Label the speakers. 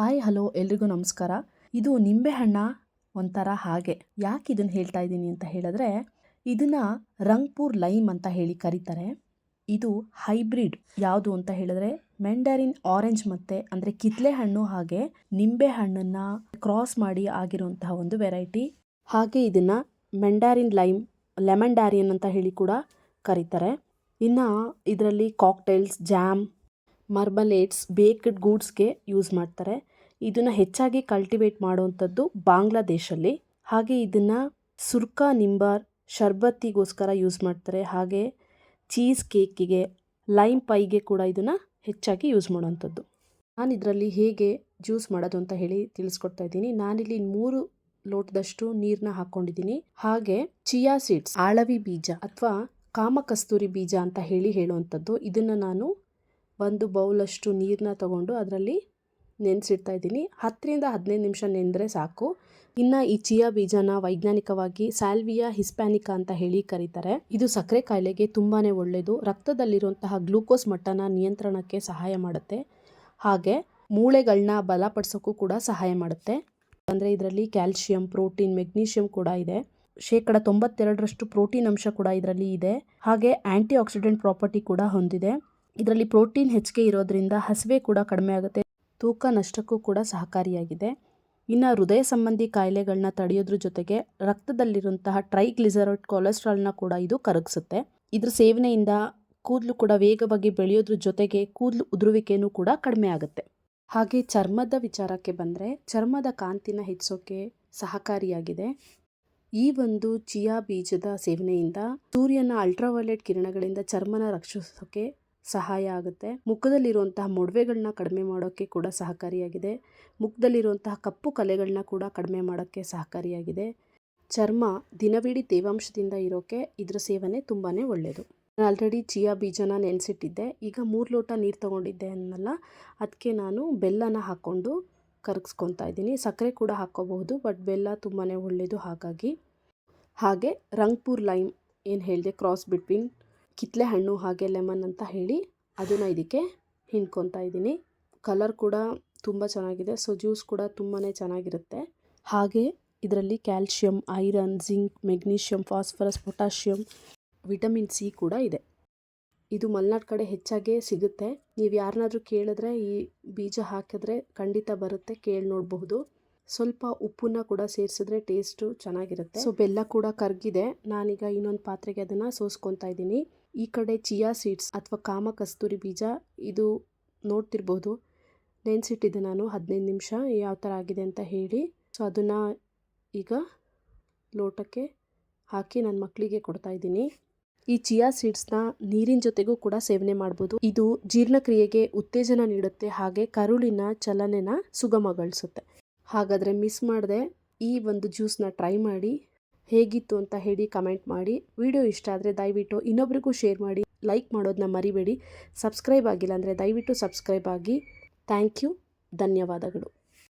Speaker 1: Hi, hello, ಎಲ್ರಿಗೂ ನಮಸ್ಕಾರ. ಇದು ನಿಂಬೆಹಣ್ಣ ಒಂಥರ ಹಾಗೆ. ಯಾಕೆ ಇದನ್ನು ಹೇಳ್ತಾ ಇದ್ದೀನಿ ಅಂತ ಹೇಳಿದ್ರೆ, ಇದನ್ನು ರಂಗ್ಪುರ್ ಲೈಮ್ ಅಂತ ಹೇಳಿ ಕರೀತಾರೆ. ಇದು ಹೈಬ್ರಿಡ್. ಯಾವುದು ಅಂತ ಹೇಳಿದ್ರೆ, ಮೆಂಡರಿನ್ ಆರೆಂಜ್ ಮತ್ತೆ, ಅಂದರೆ ಕಿತ್ಲೆ ಹಣ್ಣು ಹಾಗೆ ನಿಂಬೆ ಹಣ್ಣನ್ನು ಕ್ರಾಸ್ ಮಾಡಿ ಆಗಿರುವಂತಹ ಒಂದು ವೆರೈಟಿ. ಹಾಗೆ ಇದನ್ನು ಮೆಂಡಾರಿನ್ ಲೈಮ್, ಲೆಮನ್ ಡ್ಯಾರಿಯನ್ ಅಂತ ಹೇಳಿ ಕೂಡ ಕರೀತಾರೆ. ಇನ್ನು ಇದರಲ್ಲಿ ಕಾಕ್ಟೈಲ್ಸ್, ಜಾಮ್, ಮರ್ಬಲೇಟ್ಸ್, ಬೇಕ್ಡ್ ಗೂಡ್ಸ್ಗೆ ಯೂಸ್ ಮಾಡ್ತಾರೆ. ಇದನ್ನು ಹೆಚ್ಚಾಗಿ ಕಲ್ಟಿವೇಟ್ ಮಾಡುವಂಥದ್ದು ಬಾಂಗ್ಲಾದೇಶಲ್ಲಿ. ಹಾಗೆ ಇದನ್ನು ಸುರ್ಕ ನಿಂಬಾರ್ ಶರ್ಬತ್ತಿಗೋಸ್ಕರ ಯೂಸ್ ಮಾಡ್ತಾರೆ. ಹಾಗೆ ಚೀಸ್ ಕೇಕಿಗೆ ಲೈಮ್ ಪೈಗೆ ಕೂಡ ಇದನ್ನು ಹೆಚ್ಚಾಗಿ ಯೂಸ್ ಮಾಡುವಂಥದ್ದು. ನಾನು ಇದರಲ್ಲಿ ಹೇಗೆ ಜ್ಯೂಸ್ ಮಾಡೋದು ಅಂತ ಹೇಳಿ ತಿಳಿಸ್ಕೊಡ್ತಾ ಇದ್ದೀನಿ. ನಾನಿಲ್ಲಿ ಮೂರು ಲೋಟದಷ್ಟು ನೀರನ್ನ ಹಾಕ್ಕೊಂಡಿದ್ದೀನಿ. ಹಾಗೆ ಚಿಯಾ ಸೀಡ್ಸ್ ಆಳವಿ ಬೀಜ ಅಥವಾ ಕಾಮಕಸ್ತೂರಿ ಬೀಜ ಅಂತ ಹೇಳಿ ಹೇಳುವಂಥದ್ದು. ಇದನ್ನು ನಾನು ಒಂದು ಬೌಲಷ್ಟು ನೀರನ್ನ ತಗೊಂಡು ಅದರಲ್ಲಿ ನೆನೆಸಿಡ್ತಾ ಇದ್ದೀನಿ. ಹತ್ತರಿಂದ ಹದಿನೈದು ನಿಮಿಷ ನೆನೆದ್ರೆ ಸಾಕು. ಇನ್ನು ಈ ಚಿಯಾ ಬೀಜನ ವೈಜ್ಞಾನಿಕವಾಗಿ ಸ್ಯಾಲ್ವಿಯಾ ಹಿಸ್ಪ್ಯಾನಿಕಾ ಅಂತ ಹೇಳಿ ಕರೀತಾರೆ. ಇದು ಸಕ್ಕರೆ ಕಾಯಿಲೆಗೆ ತುಂಬಾ ಒಳ್ಳೆಯದು ರಕ್ತದಲ್ಲಿರುವಂತಹ ಗ್ಲೂಕೋಸ್ ಮಟ್ಟನ ನಿಯಂತ್ರಣಕ್ಕೆ ಸಹಾಯ ಮಾಡುತ್ತೆ. ಹಾಗೆ ಮೂಳೆಗಳನ್ನ ಬಲಪಡಿಸೋಕ್ಕೂ ಕೂಡ ಸಹಾಯ ಮಾಡುತ್ತೆ. ಅಂದರೆ ಇದರಲ್ಲಿ ಕ್ಯಾಲ್ಶಿಯಂ, ಪ್ರೋಟೀನ್, ಮೆಗ್ನೀಷಿಯಂ ಕೂಡ ಇದೆ. ಶೇಕಡ ತೊಂಬತ್ತೆರಡರಷ್ಟು ಪ್ರೋಟೀನ್ ಅಂಶ ಕೂಡ ಇದರಲ್ಲಿ ಇದೆ. ಹಾಗೆ ಆಂಟಿ ಆಕ್ಸಿಡೆಂಟ್ ಪ್ರಾಪರ್ಟಿ ಕೂಡ ಹೊಂದಿದೆ. ಇದರಲ್ಲಿ ಪ್ರೋಟೀನ್ ಹೆಚ್ಚಿಗೆ ಇರೋದ್ರಿಂದ ಹಸಿವೆ ಕೂಡ ಕಡಿಮೆ ಆಗುತ್ತೆ. ತೂಕ ನಷ್ಟಕ್ಕೂ ಕೂಡ ಸಹಕಾರಿಯಾಗಿದೆ. ಇನ್ನು ಹೃದಯ ಸಂಬಂಧಿ ಕಾಯಿಲೆಗಳನ್ನ ತಡೆಯೋದ್ರ ಜೊತೆಗೆ ರಕ್ತದಲ್ಲಿರುವಂತಹ ಟ್ರೈಗ್ಲಿಸರೈಡ್ ಕೊಲೆಸ್ಟ್ರಾಲ್ನ ಕೂಡ ಇದು ಕರಗಿಸುತ್ತೆ. ಇದ್ರ ಸೇವನೆಯಿಂದ ಕೂದಲು ಕೂಡ ವೇಗವಾಗಿ ಬೆಳೆಯೋದ್ರ ಜೊತೆಗೆ ಕೂದಲು ಉದುರುವಿಕೆಯೂ ಕೂಡ ಕಡಿಮೆ ಆಗುತ್ತೆ. ಹಾಗೆ ಚರ್ಮದ ವಿಚಾರಕ್ಕೆ ಬಂದರೆ ಚರ್ಮದ ಕಾಂತಿನ ಹೆಚ್ಚೋಕೆ ಸಹಕಾರಿಯಾಗಿದೆ. ಈ ಒಂದು ಚಿಯಾ ಬೀಜದ ಸೇವನೆಯಿಂದ ಸೂರ್ಯನ ಅಲ್ಟ್ರಾವೈಲೆಟ್ ಕಿರಣಗಳಿಂದ ಚರ್ಮನ ರಕ್ಷಿಸೋಕೆ ಸಹಾಯ ಆಗುತ್ತೆ. ಮುಖದಲ್ಲಿರುವಂತಹ ಮೊಡವೆಗಳನ್ನ ಕಡಿಮೆ ಮಾಡೋಕ್ಕೆ ಕೂಡ ಸಹಕಾರಿಯಾಗಿದೆ. ಮುಖದಲ್ಲಿರುವಂತಹ ಕಪ್ಪು ಕಲೆಗಳನ್ನ ಕೂಡ ಕಡಿಮೆ ಮಾಡೋಕ್ಕೆ ಸಹಕಾರಿಯಾಗಿದೆ. ಚರ್ಮ ದಿನವಿಡೀ ತೇವಾಂಶದಿಂದ ಇರೋಕ್ಕೆ ಇದರ ಸೇವನೆ ತುಂಬಾ ಒಳ್ಳೆಯದು ನಾನು ಆಲ್ರೆಡಿ ಚಿಯಾ ಬೀಜನ ನೆನೆಸಿಟ್ಟಿದ್ದೆ. ಈಗ ಮೂರು ಲೋಟ ನೀರು ತೊಗೊಂಡಿದ್ದೆ ಅನ್ನಲ್ಲ. ಅದಕ್ಕೆ ನಾನು ಬೆಲ್ಲನ ಹಾಕ್ಕೊಂಡು ಕರಗಿಸ್ಕೊತಾ ಇದ್ದೀನಿ. ಸಕ್ಕರೆ ಕೂಡ ಹಾಕ್ಕೋಬಹುದು ಬಟ್ ಬೆಲ್ಲ ತುಂಬಾ ಒಳ್ಳೆಯದು ಹಾಗಾಗಿ. ಹಾಗೆ ರಂಗ್ಪುರ್ ಲೈಮ್ ಏನು ಹೇಳಿದೆ ಕ್ರಾಸ್ ಬಿಟ್ವೀನ್ ಕಿತ್ಲೆ ಹಣ್ಣು ಹಾಗೆ ಲೆಮನ್ ಅಂತ ಹೇಳಿ ಅದನ್ನು ಇದಕ್ಕೆ ಹಿಂಡ್ಕೊತಾ ಇದ್ದೀನಿ. ಕಲರ್ ಕೂಡ ತುಂಬ ಚೆನ್ನಾಗಿದೆ. ಸೊ ಜ್ಯೂಸ್ ಕೂಡ ತುಂಬಾ ಚೆನ್ನಾಗಿರುತ್ತೆ. ಹಾಗೆ ಇದರಲ್ಲಿ calcium iron zinc magnesium phosphorus potassium vitamin C ಕೂಡ ಇದೆ. ಇದು ಮಲೆನಾಡು ಕಡೆ ಹೆಚ್ಚಾಗೇ ಸಿಗುತ್ತೆ. ನೀವು ಯಾರನ್ನಾದರೂ ಕೇಳಿದ್ರೆ ಈ ಬೀಜ ಹಾಕಿದ್ರೆ ಖಂಡಿತ ಬರುತ್ತೆ, ಕೇಳಿ ನೋಡಬಹುದು. ಸ್ವಲ್ಪ ಉಪ್ಪನ್ನ ಕೂಡ ಸೇರಿಸಿದ್ರೆ ಟೇಸ್ಟು ಚೆನ್ನಾಗಿರುತ್ತೆ. ಸೊ ಬೆಲ್ಲ ಕೂಡ ಕರಗಿದೆ. ನಾನೀಗ ಇನ್ನೊಂದು ಪಾತ್ರೆಗೆ ಅದನ್ನು ಸೋಸ್ಕೊತಾ ಇದ್ದೀನಿ. ಈ ಕಡೆ ಚಿಯಾ ಸೀಡ್ಸ್ ಅಥವಾ ಕಾಮ ಕಸ್ತೂರಿ ಬೀಜ ಇದು ನೋಡ್ತಿರ್ಬೋದು. ನೆನೆಸಿಟ್ಟಿದ್ದೆ ನಾನು ಹದಿನೈದು ನಿಮಿಷ ಯಾವ ಥರ ಆಗಿದೆ ಅಂತ ಹೇಳಿ. ಸೊ ಅದನ್ನು ಈಗ ಲೋಟಕ್ಕೆ ಹಾಕಿ ನನ್ನ ಮಕ್ಕಳಿಗೆ ಕೊಡ್ತಾ ಇದ್ದೀನಿ. ಈ ಚಿಯಾ ಸೀಡ್ಸ್ನ ನೀರಿನ ಜೊತೆಗೂ ಕೂಡ ಸೇವನೆ ಮಾಡ್ಬೋದು. ಇದು ಜೀರ್ಣಕ್ರಿಯೆಗೆ ಉತ್ತೇಜನ ನೀಡುತ್ತೆ, ಹಾಗೆ ಕರುಳಿನ ಚಲನೆನ ಸುಗಮಗೊಳಿಸುತ್ತೆ. ಹಾಗಾದರೆ ಮಿಸ್ ಮಾಡದೆ ಈ ಒಂದು ಜ್ಯೂಸ್ನ ಟ್ರೈ ಮಾಡಿ. ಹೇಗಿತ್ತು ಅಂತ ಹೇಳಿ ಕಮೆಂಟ್ ಮಾಡಿ. ವಿಡಿಯೋ ಇಷ್ಟ ಆದರೆ ದಯವಿಟ್ಟು ಇನ್ನೊಬ್ರಿಗೂ ಶೇರ್ ಮಾಡಿ. ಲೈಕ್ ಮಾಡೋದನ್ನ ಮರಿಬೇಡಿ. ಸಬ್ಸ್ಕ್ರೈಬ್ ಆಗಿಲ್ಲ ಅಂದರೆ ದಯವಿಟ್ಟು ಸಬ್ಸ್ಕ್ರೈಬ್ ಆಗಿ. Thank you. ಧನ್ಯವಾದಗಳು.